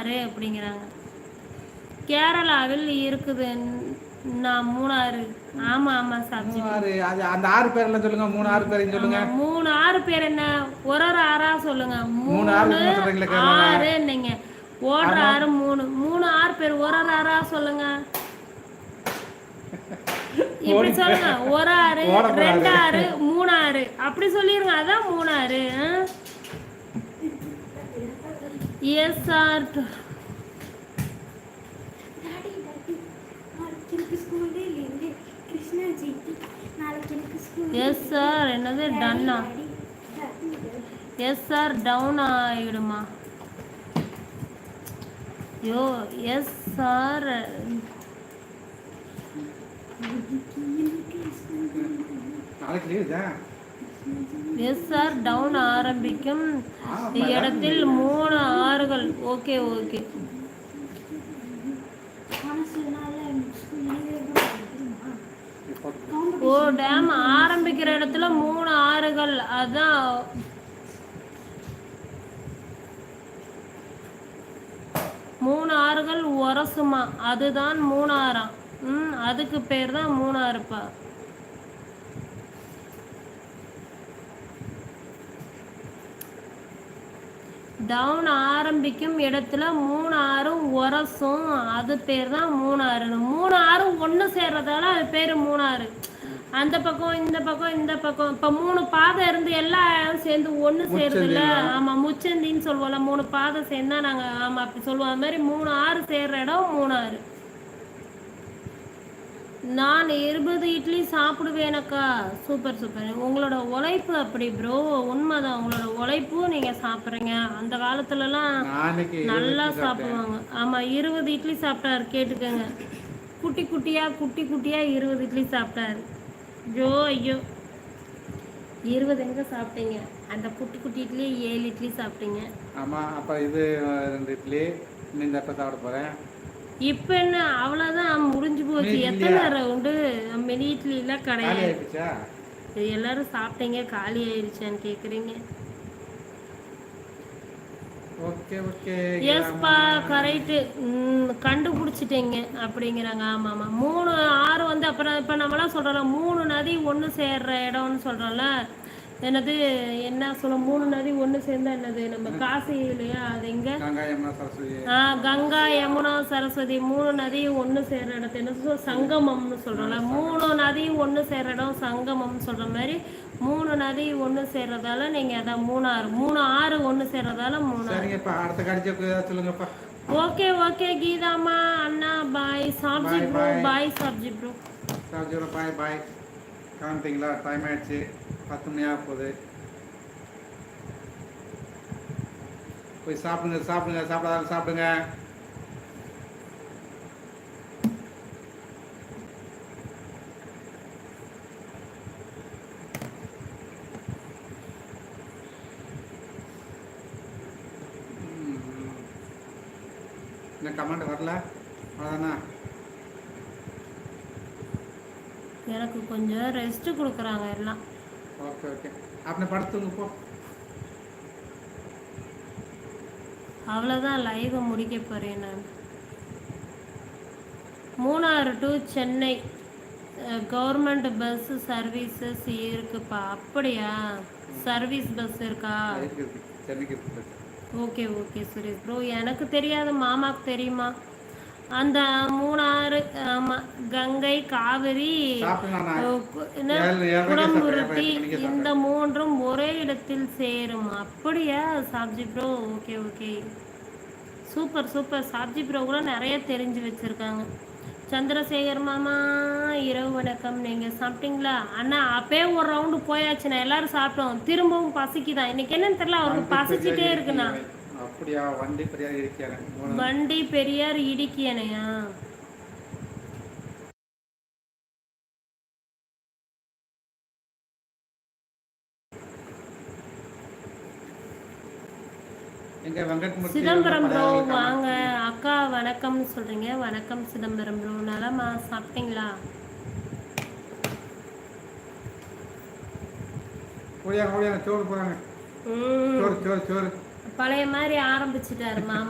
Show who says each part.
Speaker 1: மூணாறு அப்படிங்கிறாங்க. கேரளாவில் இருக்குது. நான் மூணாறு. ஆமா ஆமா
Speaker 2: மூணாறு. அது அந்த ஆறு பேர் எல்லாம் சொல்லுங்க. மூணு ஆறு பேரையும் சொல்லுங்க.
Speaker 1: மூணு ஆறு பேர் என்ன? ஒரு ஒரு ஆறா சொல்லுங்க.
Speaker 2: மூணு ஆறு?
Speaker 1: ஆறு நீங்க ஓடுற ஆறு மூணு. மூணு ஆறு பேர் ஒரு ஒரு ஆறா சொல்லுங்க. இப்படி சொல்லுங்க. ஒரு ஆறு. ரெண்டு ஆறு மூணு ஆறு அப்படி சொல்லிருங்க. அதான் மூணு ஆறு எஸ் ஆர்
Speaker 3: டாடி டாடி நாளைக்கு எனக்கு ஸ்கூலே இல்லையே கிருஷ்ணா ஜெயந்தி நாளைக்கு எனக்கு ஸ்கூல்
Speaker 1: எஸ் சார் என்னது டன்னா எஸ் சார் டவுன் ஆயிடுமா யோ எஸ் சார்
Speaker 2: நாளைக்கு லீவு தான்
Speaker 1: எஸ்ஆர் டவுன் ஆரம்பிக்கும். இடத்தில் மூணு ஆறுகள். ஓகே ஓகே ஓ டேம் ஆரம்பிக்கிற இடத்துல மூணு ஆறுகள். அதான். மூணு ஆறுகள் உரசுமா? அதுதான் மூணாறாம். ம் அதுக்கு பேர் தான் மூணாறுப்பா. டவுன் ஆரம்பிக்கும் இடத்துல மூணு ஆறும் உரசும் அது பேர் தான் மூணாறுன்னு மூணு ஆறும் ஒன்று சேர்றதால அது பேர் மூணாறு அந்த பக்கம் இந்த பக்கம் இந்த பக்கம். இப்போ மூணு பாதை இருந்து எல்லா சேர்ந்து ஒன்று சேருதுல்ல? ஆமாம் முச்சந்தின்னு சொல்லுவோம்ல. மூணு பாதை சேர்ந்தா நாங்கள் ஆமாம் அப்படி சொல்லுவோம். அது மாதிரி மூணு ஆறு சேர்ற இடம் மூணாறு நான் இருபது இட்லி சாப்பிடுவேனக்கா. Super super. உங்களோட உழைப்பு அப்படி ப்ரோ உண்மைதான். உங்களோட உழைப்பு நீங்க சாப்பிட்றீங்க. அந்த காலத்துலலாம்
Speaker 2: நாளைக்கு
Speaker 1: நல்லா சாப்பிடுவாங்க. ஆமா இருபது இட்லி சாப்பிட்டாரு கேட்டுக்கோங்க. குட்டி குட்டியா குட்டி குட்டியா இருபது இட்லி சாப்பிட்டாரு. ஐயோ ஐயோ. இருபது எங்க சாப்பிட்டீங்க? அந்த குட்டி குட்டி இட்லி ஏழு இட்லி சாப்பிட்டீங்க.
Speaker 2: ஆமா அப்ப இது ரெண்டு இட்லி. இந்த அப்ப சாப்பிட போறேன்.
Speaker 1: இப்போ என்ன அவ்வளோதான் முடிஞ்சு போச்சு. எத்தனை ரவுண்டு? மினி இட்லிலாம்
Speaker 2: காலி
Speaker 1: கிடையாது. எல்லாரும் சாப்பிட்டீங்க காலி ஆயிடுச்சான்னு
Speaker 2: ஓகே
Speaker 1: எஸ்பா கரெக்டு கண்டுபிடிச்சிட்டீங்க. அப்படிங்கிறாங்க. ஆமாம் ஆமாம் மூணு ஆறு வந்து அப்புறம் இப்போ நம்மளாம் சொல்கிறோம் மூணு நதி ஒன்று சேர்ற இடம்னு சொல்கிறோம்ல என்னது என்ன சொல்ல மூணு நதி ஒன்று சேர்ந்தா என்னது? நம்ம காசி இல்லையா? அது எங்கே? ஆ கங்கா யமுனா சரஸ்வதி மூணு நதியும் ஒன்று சேர்ற இடத்த. என்ன சொல்ற சங்கமம்னு சொல்கிறோம்ல மூணு நதியும் ஒன்று சேர்ற இடம் சங்கமம்னு சொல்கிற மாதிரி மூணு நதி ஒன்று சேர்றதால நீங்கள் அதான் மூணாறு மூணு ஆறு ஒன்று சேர்றதால
Speaker 2: சொல்லுங்கப்பா.
Speaker 1: ஓகே ஓகே கீதாமா அண்ணா bye. Sabzi bro. Bye sabzi bro
Speaker 2: bye bye. காமிப்பீங்களா டைம் ஆயிடுச்சு பத்து மணி ஆக போகுது போய் சாப்பிடுங்க சாப்பிடுங்க சாப்பிடாத சாப்பிடுங்க. என்ன கமெண்ட் வரல? அவ்வளோதானா
Speaker 1: எனக்கு கொஞ்சம் ரெஸ்ட் கொடுக்குறாங்க எல்லாம்.
Speaker 2: ஓகே ஓகே அப்படி படுத்துங்க போ.
Speaker 1: அவ்வளோதான் லைவை முடிக்க போகிறேன் நான். Munnar to Chennai. Government bus services இருக்குப்பா. அப்படியா? சர்வீஸ் பஸ் இருக்கா? ஓகே ஓகே சுரேஷ் ப்ரோ எனக்கு தெரியாது மாமாக்கு தெரியுமா? அந்த மூணாறு கங்கை காவிரி
Speaker 2: சாப்பிட்டேன் நான்.
Speaker 1: அஹ், கு- என்ன?
Speaker 2: ஏழு- ஏழரைக்கே
Speaker 1: குடமுருட்டி
Speaker 2: சாப்பிட்டேன், எட்டு மணிக்கே
Speaker 1: இந்த மூன்றும் ஒரே இடத்தில் சேரும். அப்படியா sabzi bro? Okay okay. Super super. Sabzi bro கூட நிறைய தெரிஞ்சு வச்சிருக்காங்க. சந்திரசேகர் மாமா இரவு வணக்கம். நீங்க சாப்பிட்டீங்களா? அண்ணா அப்பயே ஒரு ரவுண்டு போயாச்சு நான் எல்லாரும் சாப்பிட்டோம். திரும்பவும் பசிக்குதான் இன்னைக்கு என்னன்னு தெரியல அவருக்கு பசிச்சுட்டே இருக்குண்ணா.
Speaker 2: அப்படியா வண்டி பெரியார் இருக்கிறேன்
Speaker 1: வண்டி பெரியார் இடிக்கியனையா சிதம்பரம் ப்ரோ வாங்க. அக்கா வணக்கம்னு சொல்றீங்க. வணக்கம் சிதம்பரம் ப்ரோ நலமா? சாப்பிட்டீங்களா? பழைய மாதிரி ஆரம்பிச்சிட்டாரு மாமா.